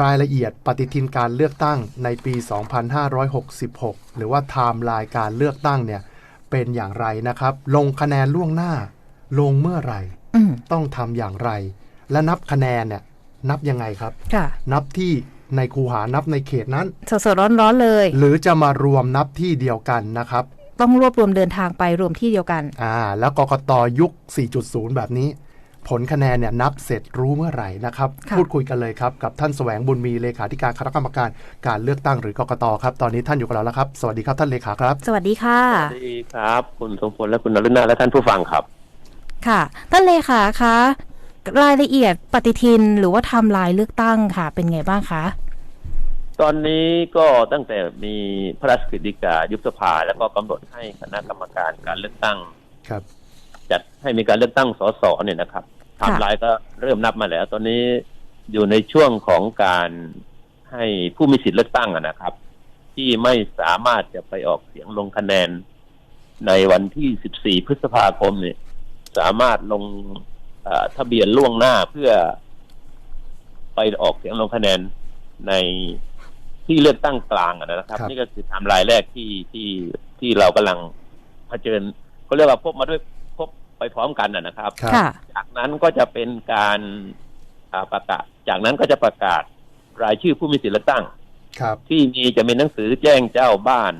รายละเอียดปฏิทินการเลือกตั้งในปี 2566 หรือว่าไทม์ไลน์การเลือกตั้งเนี่ยเป็นอย่างไรนะครับ ลงคะแนนล่วงหน้า ลงเมื่อไหร่อืมต้องทำอย่างไร และนับคะแนนเนี่ยนับยังไงครับค่ะนับที่ในคูหานับในเขตนั้นสดๆร้อนๆเลย หรือจะมารวมนับที่เดียวกันนะครับ ต้องรวบรวมเดินทางไปรวมที่เดียวกัน อ่า แล้วกกตยุค 4.0 แบบนี้ ผลคะแนนเนี่ยนับเสร็จรู้เมื่อไหร่นะครับค่ะพูดคุยกันเลยครับ กับท่านแสวงบุญมีเลขาธิการคณะกรรมการการเลือกตั้งหรือกกตครับ ตอนนี้ท่านอยู่กับเราแล้วครับ สวัสดีครับท่านเลขาครับ สวัสดีค่ะสวัสดีครับ คุณสมพลและคุณนรุณาและท่านผู้ฟังครับ ค่ะ ท่านเลขาคะรายละเอียดปฏิทินหรือว่าไทำลายเลือกตั้งค่ะ เป็นไงบ้างคะตอนนี้ก็ตั้งแต่มีพระราชกฤษฎีกายุบสภาแล้วก็กำหนดให้คณะกรรมการการเลือกตั้งครับ จัดให้มีการเลือกตั้งสสเนี่ยนะครับไทค่ะม์ไลน์ก็เริ่มนับมาแล้ว ตอนนี้อยู่ในช่วงของการให้ผู้มีสิทธิ์เลือกตั้งอะนะครับ ที่ไม่สามารถจะไปออกเสียงลงคะแนน ในวันที่ 14 พฤษภาคมเนี่ยสามารถลงเอ่อทะเบียนล่วงหน้าเพื่อไปออกเสียงลงคะแนนในที่เลือกตั้งกลางอะนะครับครับนี่ก็คือไทม์ไลน์แรกที่ที่ที่เรากำลังเผชิญก็เรียกว่าพบมาด้วยพบ ไปพร้อมกันอะนะครับครับค่ะจากนั้นก็จะเป็นการอ่าประกาศ จากนั้นก็จะประกาศรายชื่อผู้มีสิทธิเลือกตั้งครับที่มีจะมีหนังสือแจ้งเจ้าบ้าน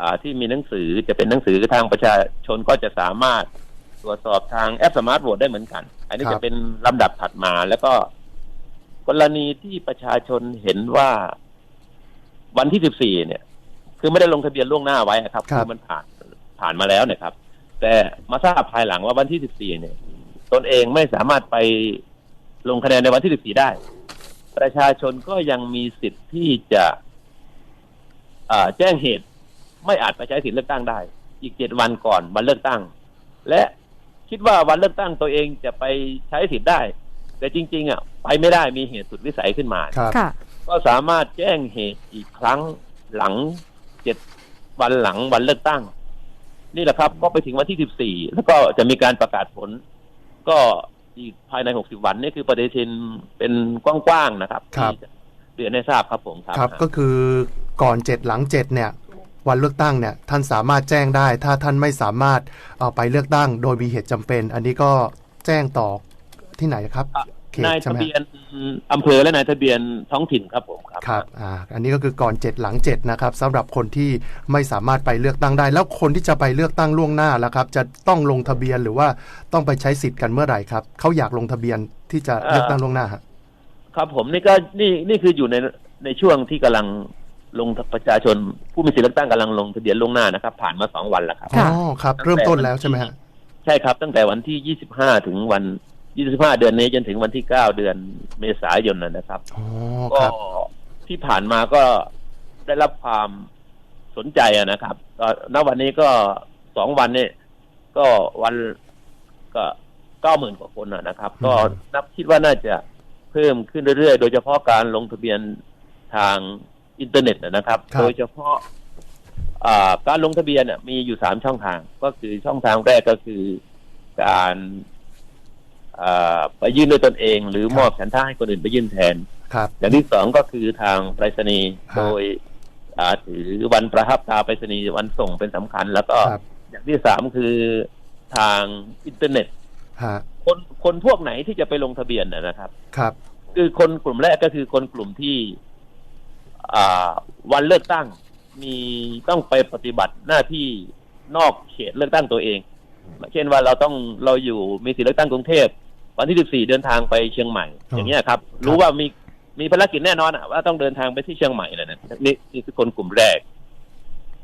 อ่าที่มีหนังสือจะเป็นหนังสือทางประชาชนก็จะสามารถตรวจสอบทางแอปสมาร์ทโหวตได้เหมือนกัน อันนี้ครับจะเป็นลำดับถัดมาแล้วก็ กรณีที่ประชาชนเห็นว่าวันที่14เนี่ย คือไม่ได้ลงทะเบียนล่วงหน้าไว้อะครับครับอมันผ่านผ่านมาแล้วเนะครับ แต่มาทราบภายหลังว่าวันที่ 14 เนี่ย ตนเองไม่สามารถไปลงคะแนนในวันที่ 14 ได้ ประชาชนก็ยังมีสิทธิ์ที่จะอ่าแจ้งเหตุ ไม่อาจไปใช้สิทธิเลือกตั้งได้ อีกเจ็ดวันก่อนวันเลือกตั้ง และคิดว่าวันเลือกตั้งตัวเองจะไปใช้สิทธิ์ได้ แต่จริง ๆ อะ ไปไม่ได้มีเหตุสุดวิสัยขึ้นมาครับค่ะก็สามารถแจ้งเหตุอีกครั้งหลังเจ็ดวันหลังวันเลือกตั้ง นี่แหละครับ ก็ไปถึงวันที่สิบสี่แล้วก็จะมีการประกาศผล ก็อีกภายในหกสิบวันนี่คือปฏิทินเป็นกว้างๆนะครับครับที่จะเรียนให้ทราบครับผมครับครับ ก็คือก่อนเจ็ดหลังเจ็ดเนี่ย วันเลือกตั้งเนี่ย ท่านสามารถแจ้งได้ ถ้าท่านไม่สามารถเอาไปเลือกตั้ง โดยมีเหตุจำเป็น อันนี้ก็แจ้งต่อที่ไหนครับเขต นายใช่ทะไหมเบียนอำเภอและนายทะเบียนท้องถิ่นครับผมครับครับอ่าอันนี้ก็คือก่อน7หลัง7นะครับสำหรับคนที่ไม่สามารถไปเลือกตั้งได้ แล้วคนที่จะไปเลือกตั้งล่วงหน้าแล้วครับ จะต้องลงทะเบียนหรือว่าต้องไปใช้สิทธิ์กันเมื่อไหร่ครับเขาอยากลงทะเบียนที่จะเลือกตั้งล่วงหน้าฮะครับผมนี่ก็นี่นี่คืออยู่ในในช่วงที่กำลังลงประชาชนผู้มีสิทธิเลือกตั้งกำลังลงทะเบียนล่วงหน้านะครับ ผ่านมาสองวันแล้วครับอ๋ค่ะอครับ เริ่มต้นแล้วใช่ไหมฮะใช่ครับ ตั้งแต่วันที่25ถึงวัน 25เดือนนี้จนถึงวันที่9เดือนเมษายนนะนะครับอ๋อก็ครับที่ผ่านมาก็ได้รับความสนใจอะนะครับก็ณวันนี้ก็สองวันนี้ก็วันก็เก้าหมื่นกว่าคนอะนะครับ ก็นับคิดว่าน่าจะเพิ่มขึ้นเรื่อยๆ โดยเฉพาะการลงทะเบียนทางอินเทอร์เน็ตอะนะครับครับ โดยเฉพาะอ่าการลงทะเบียนน่ะมีอยู่สามช่องทาง ก็คือช่องทางแรกก็คือการอ่า ไปยื่นด้วยตนเอง หรือมอบฉันท่าให้คนอื่นไปยื่นแทนครับอย่างที่สองก็คือทางไปรษณีย์ครับโดยอ่าถือวันประทับตราไปรษณีย์วันส่งเป็นสำคัญ แล้วก็ครับอย่างที่สามคือทางอินเทอร์เน็ตฮะคนคนพวกไหนที่จะไปลงทะเบียนนะนะครับ ครับ คือคนกลุ่มแรกก็คือคนกลุ่มที่อ่าวันเลือกตั้งมีต้องไปปฏิบัติหน้าที่นอกเขตเลือกตั้งตัวเอง เช่นว่าเราต้องเราอยู่มีสิทธิเลือกตั้งกรุงเทพ วันที่ 14 เดินทางไปเชียงใหม่อ๋อออย่างเงี้ยครับ รู้ว่ามีมีภารกิจแน่นอนอะว่าต้องเดินทางไปที่เชียงใหม่นะนะนี่นี่คือคนกลุ่มแรก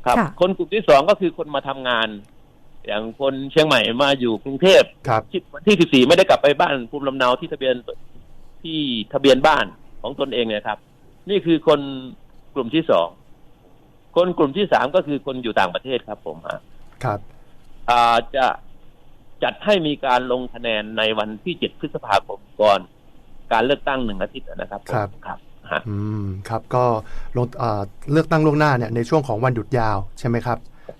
ครับค่ะคนกลุ่มที่สองก็คือคนมาทำงาน อย่างคนเชียงใหม่มาอยู่กรุงเทพครับที่วันที่ 14 ไม่ได้กลับไปบ้านภูมิลำเนาที่ทะเบียนที่ทะเบียนบ้านของตนเองเนะครับ นี่คือคนกลุ่มที่สองคนกลุ่มที่สามก็คือคนอยู่ต่างประเทศครับ ผมฮะครับ อ่าจะ จัดให้มีการลงคะแนนในวันที่7พฤษภาคมก่อนการเลือกตั้งหนึ่งอาทิตย์นะครับผมครับครับฮะอืมครับก็ลงเอ่อเลือกตั้งล่วงหน้าเนี่ยในช่วงของวันหยุดยาวใช่ไหมครับ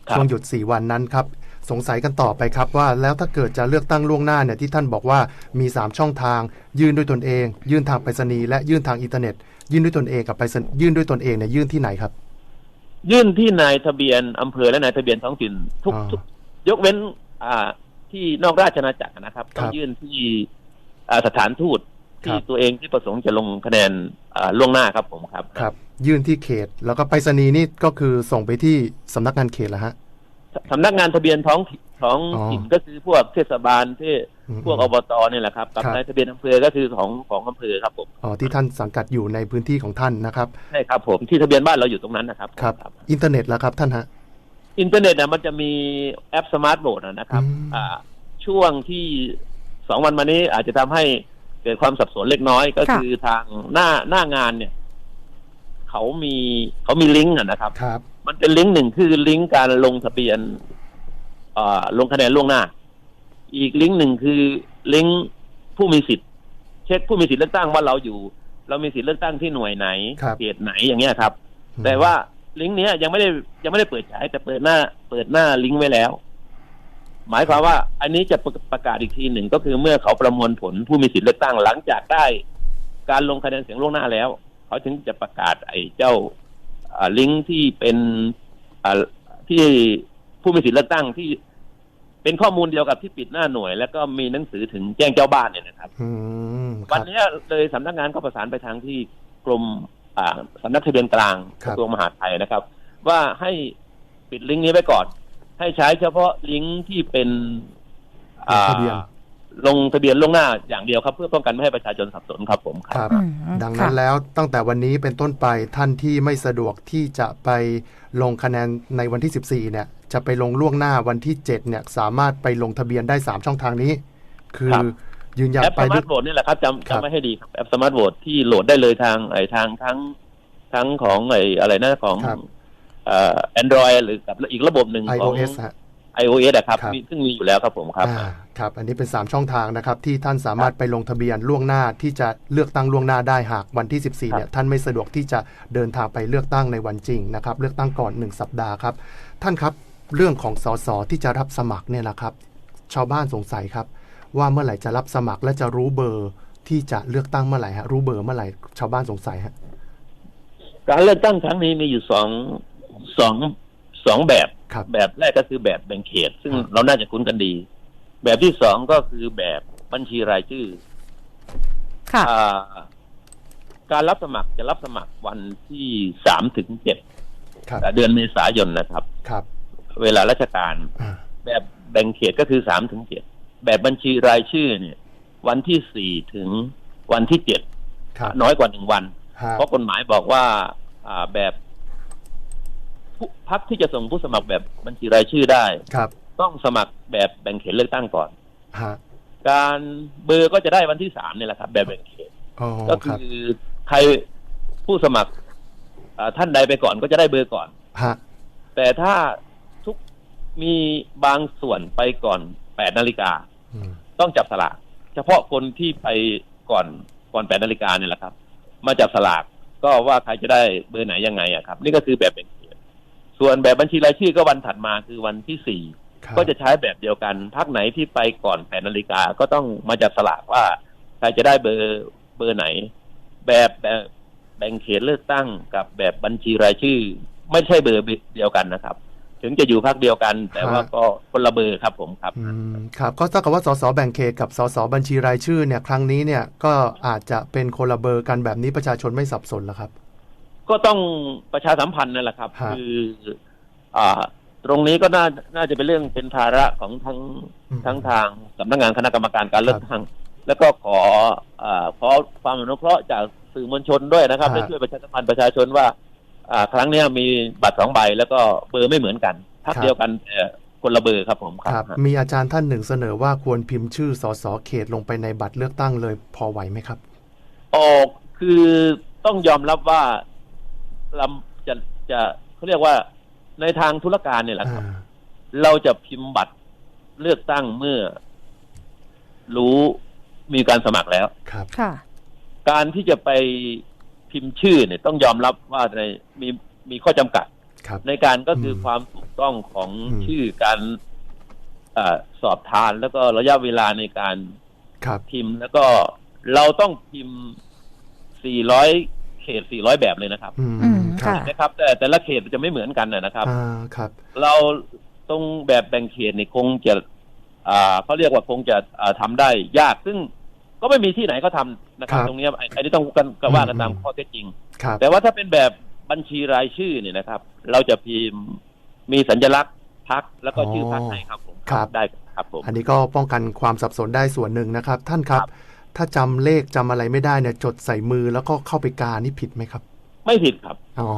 ครับช่วงหยุด4วันนั้นครับ สงสัยกันต่อไปครับว่าแล้วถ้าเกิดจะเลือกตั้งล่วงหน้าเนี่ยที่ท่านบอกว่ามี 3 ช่องทาง ยื่นด้วยตนเอง ยื่นทางไปรษณีย์และยื่นทางอินเทอร์เน็ต ยื่นด้วยตนเองกับไปรษณีย์ยื่นด้วยตนเองเนี่ยยื่นที่ไหนครับ ยื่นที่นายทะเบียนอำเภอและนายทะเบียนท้องถิ่นทุกอ่าทุกยกเว้น อ่า ที่นอกราชอาณาจักรนะครับครับต้องยื่นที่อ่าสถานทูตคที่รับตัวเองที่ประสงค์จะลงคะแนนอ่าล่วงหน้าครับผมครับครับ ยื่นที่เขตแล้วก็ไปรษณีย์นี่ก็คือส่งไปที่สำนักงานเขตแล้วฮะสำนักงานทะเบียนท้องถิ่นท้องอ๋อถิ่นก็คือพวกเทศบาลที่อืมพวกอบตเนี่ยแหละครับกับครับนายทะเบียนอำเภอก็คือของของอำเภอครับผมอ๋อที่ท่านสังกัดอยู่ในพื้นที่ของท่านนะครับใช่ครับผมที่ทะเบียนบ้านเราอยู่ตรงนั้นนะครับครับ อินเทอร์เน็ตแล้วครับท่านฮะ อินเทอร์เน็ตนะมันจะมีแอปสมาร์ทโหวตนะครับอืมอ่า ช่วงที่สองวันมานี้อาจจะทำให้เกิดความสับสนเล็กน้อยก็ค่ะคือทางหน้าหน้างานเนี่ย เขามีเขามีลิงก์อะนะครับครับมันเป็นลิงก์หนึ่งคือลิงก์การลงทะเบียนอ่าลงคะแนนล่วงหน้า อีกลิงก์หนึ่งคือลิงก์ผู้มีสิทธิ์ เช็คผู้มีสิทธิ์เลือกตั้งว่าเราอยู่ เรามีสิทธิ์เลือกตั้งที่หน่วยไหนครับเขตไหนอย่างเงี้ยครับ แต่ว่า ลิงก์เนี้ยยังไม่ได้ยังไม่ได้เปิดใช้แต่เปิดหน้า เปิดหน้าลิงก์ไว้แล้ว หมายความว่า อันนี้จะประกาศอีกทีหนึ่งก็คือเมื่อเขาประมวลผลผู้มีสิทธิ์เลือกตั้งหลังจากได้ การลงคะแนนเสียงล่วงหน้าแล้ว เขาถึงจะประกาศไอ้เจ้าอ่าลิงก์ที่เป็นอ่าที่ผู้มีสิทธิ์เลือกตั้งที่เป็นข้อมูลเดียวกับที่ปิดหน้าหน่วย แล้วก็มีหนังสือถึงแจ้งเจ้าบ้านเนี่ยนะครับอืมควัรันบเนี้ยเลยสำนักงานก็ประสานไปทางที่กรม อ่าสำนักทะเบียนกลางคกรับระทรวงมหาดไทยนะครับ ว่าให้ปิดลิงก์นี้ไว้ก่อน ให้ใช้เฉพาะลิงก์ที่เป็นอ่าทะเบียนลงทะเบียนล่วงหน้าอย่างเดียวครับ เพื่อป้องกันไม่ให้ประชาชนสับสนครับผมคครับรับอืมดังนั้นค่ะแล้วตั้งแต่วันนี้เป็นต้นไปท่านที่ไม่สะดวกที่จะไปลงคะแนนในวันที่ 14 เนี่ย จะไปลงล่วงหน้าวันที่ 7 เนี่ย สามารถไปลงทะเบียนได้ 3 ช่องทางนี้ คือครับ ยืนยันแอปไปสมาด้วร์ยทโหวตนี่แหละครับจำครับจำไว้ให้ดีครับแอปสมาร์ทโหวตที่โหลดได้เลยทางไอ้ทางทั้งทั้งของไอ้อะไรนะของครับเอ่อแอนดรอยหรือกับอีกระบบหนึ่งของ iOS ฮะ iOS อะครับครับมีซึ่งมีอยู่แล้วครับผมครับอ่าครับ อันนี้เป็น 3 ช่องทางนะครับ ที่ท่านสามารถไปลงทะเบียนล่วงหน้าที่จะเลือกตั้งล่วงหน้าได้หากวันที่ 14เนี่ยท่านไม่สะดวกที่จะเดินทางไปเลือกตั้งในวันจริงนะครับ เลือกตั้งก่อน 1 สัปดาห์ครับ ท่านครับเรื่องของสสที่จะรับสมัครเนี่ยนะครับ ชาวบ้านสงสัยครับ ว่าเมื่อไหร่จะรับสมัครและจะรู้เบอร์ที่จะเลือกตั้งเมื่อไหร่ฮะรู้เบอร์เมื่อไหร่ชาวบ้านสงสัยฮะการเลือกตั้งครั้งนี้มีอยู่สองสองสองแบบครับแบบแรกก็คือแบบแบ่งเขต ซึ่งครับเราน่าจะคุ้นกันดี แบบที่สองก็คือแบบบัญชีรายชื่อค่ะอ่าการรับสมัครจะรับสมัครวันที่สามถึงเจ็ดครับเดือนเมษายนนะครับ ครับ เวลาราชการอ่าแบบแบ่งเขตก็คือสามถึงเจ็ด แบบบัญชีรายชื่อเนี่ย วันที่สี่ถึงวันที่เจ็ดครับน้อยกว่าหนึ่งวันฮะเพราะกฎหมายบอกว่าอ่าแบบผู้พักที่จะส่งผู้สมัครแบบบัญชีรายชื่อได้ครับ ต้องสมัครแบบแบ่งเขตเลือกตั้งก่อนฮะการเบอร์ก็จะได้วันที่สามเนี่ยแหละครับ แบบแบ่งเขตอ๋อก็คคืรับอใครผู้สมัครอ่าท่านใดไปก่อนก็จะได้เบอร์ก่อนฮะแต่ถ้าทุกมีบางส่วนไปก่อน แปดนาฬิกาอืมต้องจับสลากเฉพาะคนที่ไปก่อนก่อนแปดนาฬิกาเนี่ยแหละครับ มาจับสลากก็ว่าใครจะได้เบอร์ไหนยังไงอะครับ นี่ก็คือแบบเป็นเขตส่วนแบบบัญชีรายชื่อก็วันถัดมาคือวันที่สี่ครับก็จะใช้แบบเดียวกันพักไหนที่ไปก่อนแปดนาฬิกาก็ต้องมาจับสลากว่าใครจะได้เบอร์เบอร์ไหน แบบแบบแบ่งเขตเลือกตั้งกับแบบบัญชีรายชื่อ ไม่ใช่เบอร์เดียวกันนะครับ ถึงจะอยู่พักเดียวกัน แต่ว่าก็คนละเบอร์ครับผมครับอืมครับก็เท่ากับว่าสสแบ่งเขตกับสสบัญชีรายชื่อเนี่ย ครั้งนี้เนี่ยก็อาจจะเป็นคนละเบอร์กันแบบนี้ประชาชนไม่สับสนแล้วครับ ก็ต้องประชาสัมพันธ์นั่นแหละครับฮะคืออ่าตรงนี้ก็น่าน่าจะเป็นเรื่องเป็นภาระของทั้งอืมทั้งทางสำนักงานคณะกรรมการการเลือกตั้งแล้วก็ขออ่าขอความอนุเคราะห์จากสื่อมวลชนด้วยนะครับฮะได้ช่วยประชาสัมพันธ์ประชาชนว่าอ่า ครั้งเนี้ยมีบัตรสองใบแล้วก็เบอร์ไม่เหมือนกันพักเดียวกันแต่คนละเบอร์ครับผมคครัรับบมีอาจารย์ท่านหนึ่งเสนอว่าควรพิมพ์ชื่อสสเขตลงไปในบัตรเลือกตั้งเลยพอไหวไหมครับออกคือต้องยอมรับว่าลำจะจะเขาเรียกว่าในทางธุรการเนี่ยแหละครับอ่าเราจะพิมพ์บัตรเลือกตั้งเมื่อ รู้มีการสมัครแล้วครับค่ะ การที่จะไป พิมพ์ชื่อเนี่ยต้องยอมรับว่าในมีมีข้อจำกัดครับในการก็คืออมความถูกต้องของอืมชื่อการเออสอบทานแล้วก็ระยะเวลาในการครับพิมพ์แล้วก็เราต้องพิมพ์ 400 เขต 400 แบบเลยนะครับอืมอืมครับค่ะนะครับ แต่แต่ละเขตมันจะไม่เหมือนกันนะนะครับอ่าครับ เราตรงแบบแบ่งเขตนี่คงจะอ่าเขาเรียกว่าคงจะอ่าทำได้ยากซึ่ง ก็ไม่มีที่ไหนเขาทำนะครับ ครับตรงเนี้ยไอ้ไอ้นี่ต้องกันก็ว่ากันอืมตามข้อเท็จจริง ครับ แต่ว่าถ้าเป็นแบบบัญชีรายชื่อเนี่ยนะครับ เราจะพิมพ์มีสัญลักษณ์พักแล้วก็ชื่อพักให้ครับผมครับ ได้ครับผม อันนี้ก็ป้องกันความสับสนได้ส่วนหนึ่งนะครับ ท่านครับ ครับ ถ้าจำเลขจำอะไรไม่ได้เนี่ยจดใส่มือแล้วก็เข้าไปกานี่ผิดไหมครับ ไม่ผิดครับอ๋อ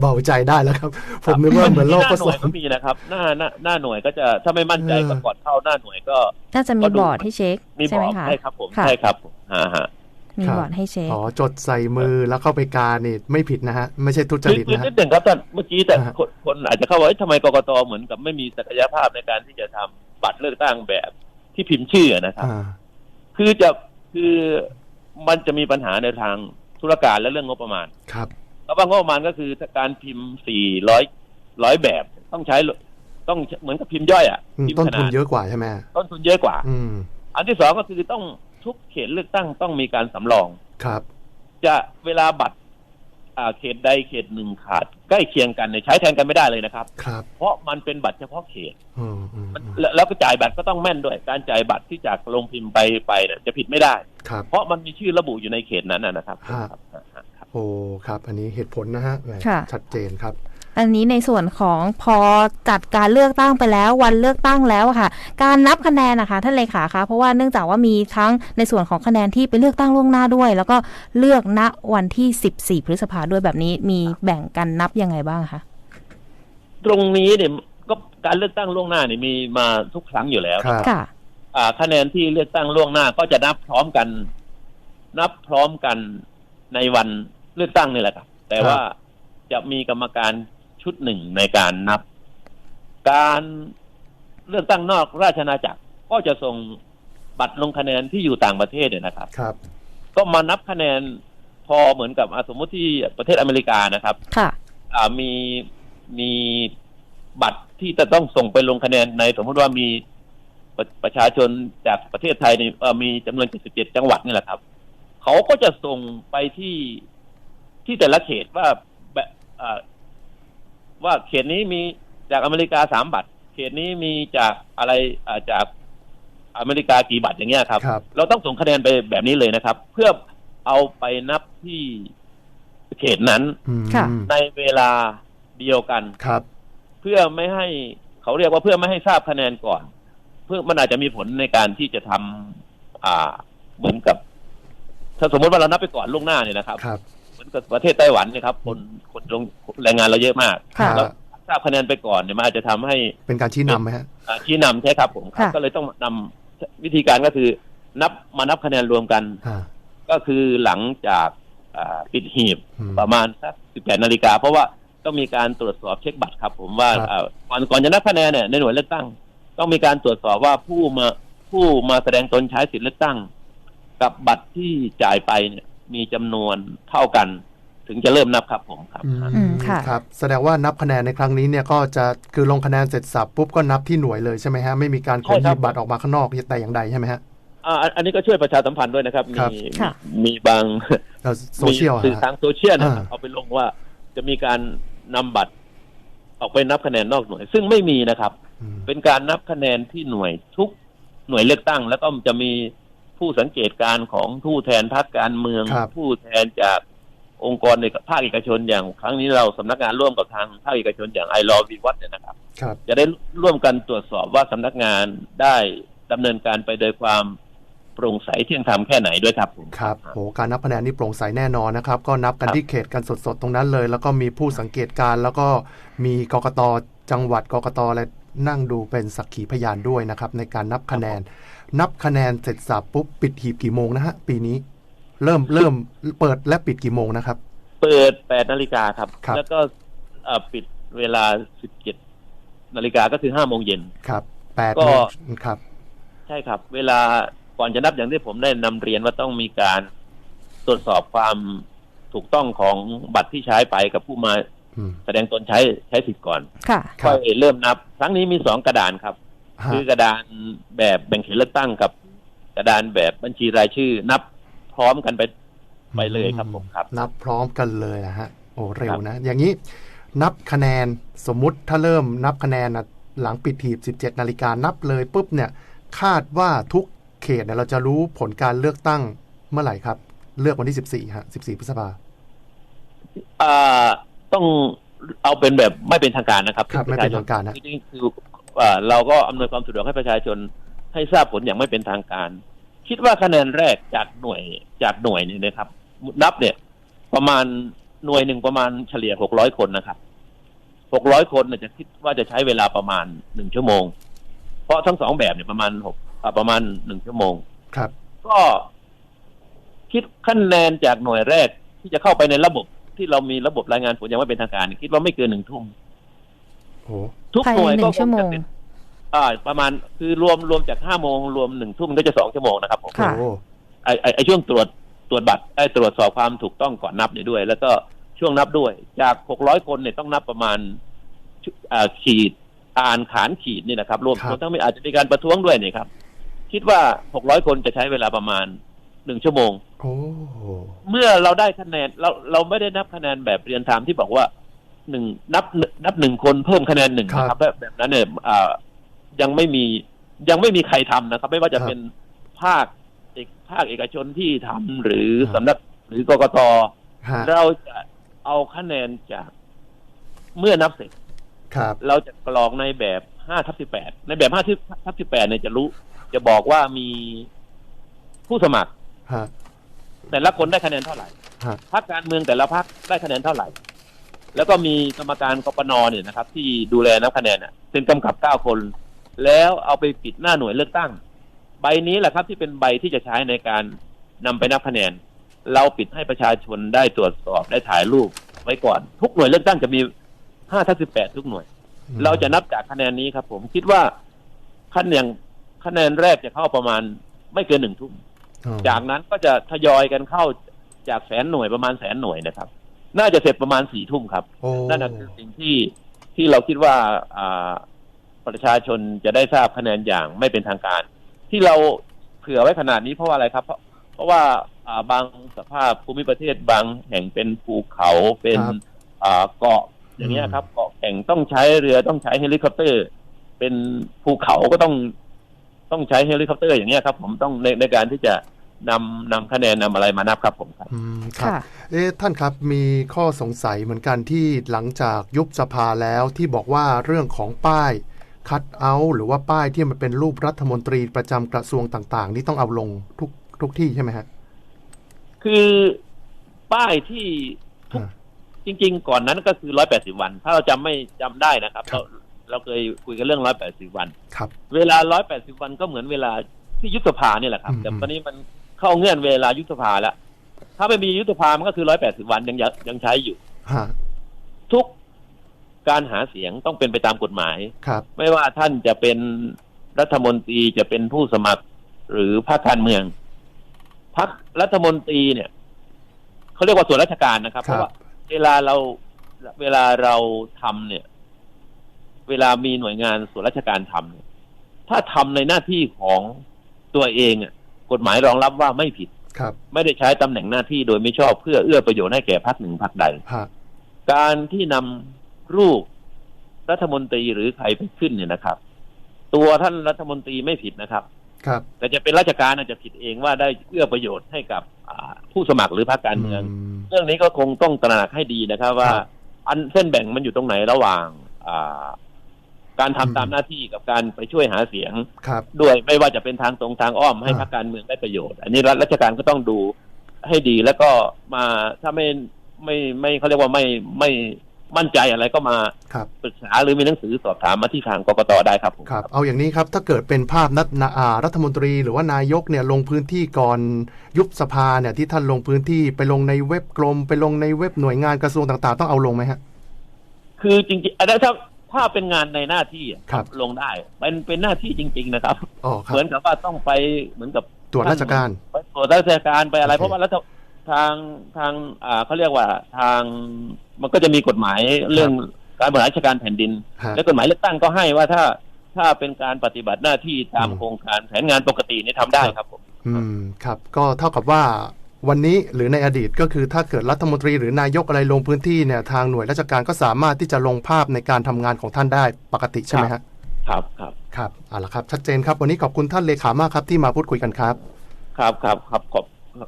เบาใจได้แล้วครับ ผมนึกว่าเหมือนโลกหผน้าหสน่วยมก็มีนะครับ หน้าหน้าหน้าหน่วยก็จะถ้าไม่มั่นใจเออก็ก่อนเข้าหน้าหน่วยก็น่าจะมีก็ดูบอร์ดให้เช็คมีใช่บไหมอกคะใช่ครับผมค่ะใช่ครับผมฮะฮะมีครับบอร์ดให้เช็คอ๋อจดใส่มือแล้วเข้าไปกานี่ไม่ผิดนะฮะ ไม่ใช่ทุจริตนิดนะนิฮะดหนึ่งครับท่านเมื่อกี้แต่อ่าฮะคนคนอาจจะเข้าว่าเอ๊ะทำไมกกตเหมือนกับไม่มีศักยภาพในการที่จะทำบัตรเลือกตั้งแบบที่พิมพ์ชื่อนะครับอ่าคือจะคือมันจะมีปัญหาในทาง ธุรการและเรื่องงบประมาณ ครับแล้วว่างบประมาณก็คือการพิมพ์สี่ร้อยร้อยแบบต้องใช้ต้องเหมือนกับพิมพ์ย่อยอะอืมพิมพ์ต้นขทุนนาดเยอะกว่าใช่ไหมต้นทุนเยอะกว่า อืมอันที่สองก็คือต้องทุกเขตเลือกตั้งต้องมีการสำรองครับ จะเวลาบัตรอ่า เขตใดเขตหนึ่งขาด ใกล้เคียงกันเนี่ยใช้แทนกันไม่ได้เลยนะครับ ครับ เพราะมันเป็นบัตรเฉพาะเขตอืมอืมมันอืมแล้วแล้วก็จ่ายบัตรก็ต้องแม่นด้วย การจ่ายบัตรที่จากลงพิมพ์ไปไปเนี่ยจะผิดไม่ได้ครับเพราะมันมีชื่อระบุอยู่ในเขตนั้นนะนะครับฮะครับครับ ครับ โอ้ ครับ อันนี้เหตุผลนะฮะแหมค่ะชัดเจนครับ อันนี้ในส่วนของพอจัดการเลือกตั้งไปแล้ว วันเลือกตั้งแล้วอะค่ะ การนับคะแนนนะคะท่านเลขาคะเพราะว่าเนื่องจากว่ามีทั้งในส่วนของคะแนนที่ไปเลือกตั้งล่วงหน้าด้วย แล้วก็เลือกณวันที่ 14 พฤษภาด้วยแบบนี้มีแบ่งกันนับยังไงบ้างคะตรงนี้เนี่ยก็การเลือกตั้งล่วงหน้าเนี่ยมีมาทุกครั้งอยู่แล้วครับค่ะอ่าคะแนนที่เลือกตั้งล่วงหน้าก็จะนับพร้อมกัน นับพร้อมกันในวันเลือกตั้งนี่แหละครับ แต่ว่าจะมีกรรมการ ชุดหนึ่งในการนับ การเลือกตั้งนอกราชอาณาจักรก็จะส่งบัตรลงคะแนนที่อยู่ต่างประเทศเนี่ยนะครับ ครับ ก็มานับคะแนนพอเหมือนกับอะสมมติที่ประเทศอเมริกานะครับ ค่ะอ่ามีมีบัตรที่จะต้องส่งไปลงคะแนนในสมมติว่ามีประประชาชนจากประเทศไทยนี่เอ่อมีจำนวน 77 จังหวัดนี่แหละครับ เขาก็จะส่งไปที่ที่แต่ละเขตว่าแบบอ่า ว่าเขตนี้มีจากอเมริกาสามบัตร เขตนี้มีจากอะไรอ่าจากอเมริกากี่บัตรอย่างเงี้ยครับครับ เราต้องส่งคะแนนไปแบบนี้เลยนะครับ เพื่อเอาไปนับที่เขตนั้นอืมค่ะในเวลาเดียวกันครับ เพื่อไม่ให้เขาเรียกว่าเพื่อไม่ให้ทราบคะแนนก่อน เพื่อมันอาจจะมีผลในการที่จะทำอ่าเหมือนกับ ถ้าสมมติว่าเรานับไปก่อนล่วงหน้าเนี่ยนะครับครับเหมือนกับ ประเทศไต้หวันเนี่ยครับ คนคนลงแรงงานเราเยอะมากค่ะ แล้วทราบคะแนนไปก่อนเนี่ยมันอาจจะทำให้เป็นการชี้นำไหมฮะ อ่าชี้นำใช่ครับผมครับ ค่ะ ก็เลยต้องนำวิธีการก็คือ นับมานับคะแนนรวมกัน อ่าก็คือหลังจากอ่าปิดหีบ อืม ประมาณสัก18นาฬิกาเพราะว่าต้องมีการตรวจสอบเช็คบัตรครับ ผมว่าครับ เอ่อก่อนก่อนจะนับคะแนนเนี่ยในหน่วยเลือกตั้ง ต้องมีการตรวจสอบว่าผู้มาผู้มาแสดงตนใช้สิทธิเลือกตั้ง กับบัตรที่จ่ายไปเนี่ย มีจำนวนเท่ากัน ถึงจะเริ่มนับครับผมครับอืมค่ะครับ แสดงว่านับคะแนนในครั้งนี้เนี่ยก็จะคือลงคะแนนเสร็จสับปุ๊บก็นับที่หน่วยเลยใช่ไหมฮะไม่มีการขนใช่หครัยิบบบัตรออกมาข้างนอกแต่อย่างใดใช่ไหมฮะอ่าอันอันนี้ก็ช่วยประชาสัมพันธ์ด้วยนะครับครับมีค่ะมีบางเอ่อโซเชียลมีสื่อฮะทางโซเชียลนะครับอ่าเอาไปลงว่าจะมีการนำบัตรออกไปนับคะแนนนอกหน่วย ซึ่งไม่มีนะครับอืมเป็นการนับคะแนนที่หน่วยทุกหน่วยเลือกตั้ง แล้วก็จะมี ผู้สังเกตการณ์ของผู้แทนพรรคการเมืองครับผู้แทนจากองค์กรในภาคเอกชนอย่างครั้งนี้เราสำนักงานร่วมกับทางภาคเอกชนอย่างไอรอวีวัดเนี่ยนะครับครับ จะได้ร่วมกันตรวจสอบว่าสำนักงานได้ดำเนินการไปโดยความโปร่งใสเที่ยงธรรมแค่ไหนด้วยครับผมครับโหการนับคะแนนนี่โปร่งใสแน่นอนนะครับ ก็นับกันครับที่เขตกันสดๆตรงนั้นเลย แล้วก็มีผู้สังเกตการณ์แล้วก็มีกกตจังหวัดกกตอะไรนั่งดูเป็นสักขีพยานด้วยนะครับ ในการนับคะแนน นับคะแนนเสร็จสับปุ๊บปิดหีบกี่โมงนะฮะปีนี้ เริ่มเริ่มเปิดและปิดกี่โมงนะครับ เปิด8นาฬิกาครับ ครับ แล้วก็เอ่อปิดเวลา17นาฬิกาก็คือ5โมงเย็น ครับแปดก็โมงครับ ใช่ครับ เวลาก่อนจะนับอย่างที่ผมได้นำเรียนว่าต้องมีการตรวจสอบความถูกต้องของบัตรที่ใช้ไปกับผู้มาอืม แสดงตนใช้ใช้สิทธิ์ก่อน ค่ะ ครับ ค่อยเริ่มนับ ครั้งนี้มีสองกระดานครับฮะ คือกระดานแบบแบ่งเขตเลือกตั้งกับ กระดานแบบบัญชีรายชื่อ นับพร้อมกันไปไปเลยครับผมครับ นับพร้อมกันเลยอะฮะโอ้เร็วนะ อย่างนี้นับคะแนนสมมุติถ้าเริ่มนับคะแนนนะหลังปิดหีบ 17 นาฬิกานับเลยปุ๊บเนี่ย คาดว่าทุกเขตเนี่ยเราจะรู้ผลการเลือกตั้งเมื่อไหร่ครับ เลือกวันที่ 14 ฮะ 14 พฤษภาอ่าต้องเอาเป็นแบบไม่เป็นทางการนะครับครับไม่เป็นทางการนะจริงๆคืออ่า เราก็อำนวยความสะดวกให้ประชาชนให้ทราบผลอย่างไม่เป็นทางการ คิดว่าคะแนนแรกจากหน่วยจากหน่วยเนี่ยนะครับ นับเนี่ย ประมาณหน่วยหนึ่งประมาณเฉลี่ยหกร้อยคนนะครับหกร้อยคนเนี่ยจะคิดว่าจะใช้เวลาประมาณหนึ่งชั่วโมง เพราะทั้งสองแบบเนี่ยประมาณหกอ่าประมาณหนึ่งชั่วโมงครับ ก็คิดคะแนนจากหน่วยแรกที่จะเข้าไปในระบบที่เรามีระบบรายงานผลยังไม่เป็นทางการ คิดว่าไม่เกินหนึ่งทุ่มโอ้ ทุกภายหน่วยในหก็นึ่งชั่วโมงคจะเป็นอ่าประมาณคือรวมรวมจากห้าโมงรวมหนึ่งทุ่มก็จะสองชั่วโมงนะครับผมค่ะโอ้ไอไอไอช่วงตรวจตรวจบัตรไอตรวจสอบความถูกต้องก่อนนับเนี่ยด้วย แล้วก็ช่วงนับด้วย จากหกร้อยคนเนี่ยต้องนับประมาณชุอ่าขีดอ่านขานขีดนี่นะครับ รวมรวมทั้งมีอาจจะมีการประท้วงด้วยเนี่ยครับ คิดว่าหกร้อยคนจะใช้เวลาประมาณหนึ่งชั่วโมงโอ้เมื่อเราได้คะแนนเราเราไม่ได้นับคะแนนแบบเรียนไทม์ที่บอกว่า หนึ่งนับนับหนึ่งคนเพิ่มคะแนนหนึ่งนะครับ แบบแบบนั้นเนี่ยอ่ายังไม่มียังไม่มีใครทำนะครับ ไม่ว่าจะเป็นภาคเอกภาคเอกชนที่ทำหรือสำนักหรือกกตฮะเราจะเอาคะแนนจากเมื่อนับเสร็จครับ เราจะกรอกในแบบห้าทับสิบแปดในแบบห้าทับสิบแปดเนี่ยจะรู้ จะบอกว่ามีผู้สมัครฮะแต่ละคนได้คะแนนเท่าไหร่ฮะพรรคการเมืองแต่ละพรรคได้คะแนนเท่าไหร่ แล้วก็มีกรรมการกปนเนี่ยนะครับ ที่ดูแลนับคะแนนน่ะเป็นกำกับเก้าคน แล้วเอาไปปิดหน้าหน่วยเลือกตั้ง ใบนี้แหละครับที่เป็นใบที่จะใช้ในการนำไปนับคะแนน เราปิดให้ประชาชนได้ตรวจสอบได้ถ่ายรูปไว้ก่อน ทุกหน่วยเลือกตั้งจะมีห้าทับสิบแปดทุกหน่วย เราจะนับจากคะแนนนี้ครับ ผมคิดว่าคะแนนคะแนนแรกจะเข้าประมาณไม่เกินหนึ่งทุ่มอ๋อจากนั้นก็จะทยอยกันเข้าจากแสนหน่วยประมาณแสนหน่วยนะครับ น่าจะเสร็จประมาณสี่ทุ่มครับโอ้นั่นนะคือสิ่งที่ที่เราคิดว่าอ่าประชาชนจะได้ทราบคะแนนอย่างไม่เป็นทางการ ที่เราเผื่อไว้ขนาดนี้เพราะว่าอะไรครับ เพราะเพราะว่าอ่าบางสภาพภูมิประเทศบางแห่งเป็นภูเขาเป็นอ่าเกาะอย่างเงี้ยครับ เกาะแห่งต้องใช้เรือต้องใช้เฮลิคอปเตอร์ เป็นภูเขาก็ต้องต้องใช้เฮลิคอปเตอร์อย่างเงี้ยครับ ผมต้องในในการที่จะ นำนำคะแนนนำอะไรมานับครับผมครับอืมครับ ค่ะ เอ๊ะท่านครับมีข้อสงสัยเหมือนกันที่หลังจากยุบสภาแล้วที่บอกว่าเรื่องของป้ายคัดเอาท์หรือว่าป้ายที่มันเป็นรูปรัฐมนตรีประจำกระทรวงต่างๆ นี่ต้องเอาลงทุกทุกที่ใช่ไหมฮะคือป้ายที่ทุกอ่า จริง ๆ ก่อนนั้นก็คือร้อยแปดสิบวัน ถ้าเราจำไม่จำได้นะครับครัเราบ เราเคยคุยกันเรื่องร้อยแปดสิบวัน ครับ เวลาร้อยแปดสิบวันก็เหมือนเวลาที่ยุบสภาเนี่ยแหละครับ อืม แต่ตอนนี้มัน เข้าเงื่อนเวลายุบสภาแล้วถ้าไม่มียุบสภามันก็คือร้อยแปดสิบวันยังยังยังใช้อยู่ฮะทุกการหาเสียงต้องเป็นไปตามกฎหมายครับ ไม่ว่าท่านจะเป็นรัฐมนตรีจะเป็นผู้สมัครหรือพรรคการเมืองพรรครัฐมนตรีเนี่ยเขาเรียกว่าส่วนราชการนะครับคเพรับราะว่าเวลาเราเวลาเราทำเนี่ย เวลามีหน่วยงานส่วนราชการทำเนี่ย ถ้าทำในหน้าที่ของตัวเองอะ กฎหมายรองรับว่าไม่ผิดครับ ไม่ได้ใช้ตำแหน่งหน้าที่โดยไม่ชอบเพื่อเอื้อประโยชน์ให้แก่พรรคหนึ่งพรรคใดฮะการที่นำรูปรัฐมนตรีหรือใครไปขึ้นเนี่ยนะครับ ตัวท่านรัฐมนตรีไม่ผิดนะครับ ครับ แต่จะเป็นราชการอาจจะผิดเองว่าได้เอื้อประโยชน์ให้กับอ่าผู้สมัครหรือพรรคการเมืองมเรื่องนี้ก็คงต้องตระหนักให้ดีนะครับ ว่าครับอันเส้นแบ่งมันอยู่ตรงไหนระหว่างอ่า การทำอืมตามหน้าที่กับการไปช่วยหาเสียงครับด้วยไม่ว่าจะเป็นทางตรงทางอ้อมให้อ่าพรรคการเมืองได้ประโยชน์ อันนี้รัฐราชการก็ต้องดูให้ดีแล้วก็มาถ้าไม่ไม่ไม่เขาเรียกว่าไม่ไม่มั่นใจอะไรก็มาครับปรึกษาหรือมีหนังสือสอบถามมาที่ทางกกตได้ครับผมครับ เอาอย่างนี้ครับถ้าเกิดเป็นภาพนัดนาอ่ารัฐมนตรีหรือว่านายกเนี่ยลงพื้นที่ก่อนยุบสภาเนี่ยที่ท่านลงพื้นที่ไปลงในเว็บกรม ไปลงในเว็บหน่วยงานกระทรวงต่าง ๆ ต้องเอาลงไหมฮะคือจริงๆอันนั้นถ้า ถ้าเป็นงานในหน้าที่อะครับลงได้เป็นเป็นหน้าที่จริง ๆ นะครับอ๋อครัเหบมือนกับว่าต้องไปเหมือนกับตรวจราชการไปตรวจราชการไปอะไรโอเคเพราะว่ารัฐทางทางอ่าเขาเรียกว่าทางมันก็จะมีกฎหมายเรื่องการบริหารราชการแผ่นดินฮะและกฎหมายเลือกตั้งก็ให้ว่าถ้าถ้าเป็นการปฏิบัติหน้าที่ตามอืมโครงการแผนงานปกติเนี่ยทำได้ครับผมอืมครับ ก็เท่ากับว่า วันนี้หรือในอดีตก็คือถ้าเกิดรัฐมนตรีหรือนายกอะไรลงพื้นที่เนี่ยทางหน่วยราชการก็สามารถที่จะลงภาพในการทำงานของท่านได้ปกติใช่ไหมฮะครับครับครับเอาละครับ ชัดเจนครับ วันนี้ขอบคุณท่านเลขามากครับที่มาพูดคุยกันครับ ครับครับครับขอบ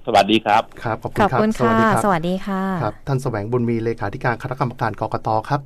สวัสดีครับครับขอบคุขณอบครับคุณสวัค่ะสดีครับสวัสดีค่ะครับท่านแสวงบุญมีเลขาธิการคณะกรรมการกกตครับ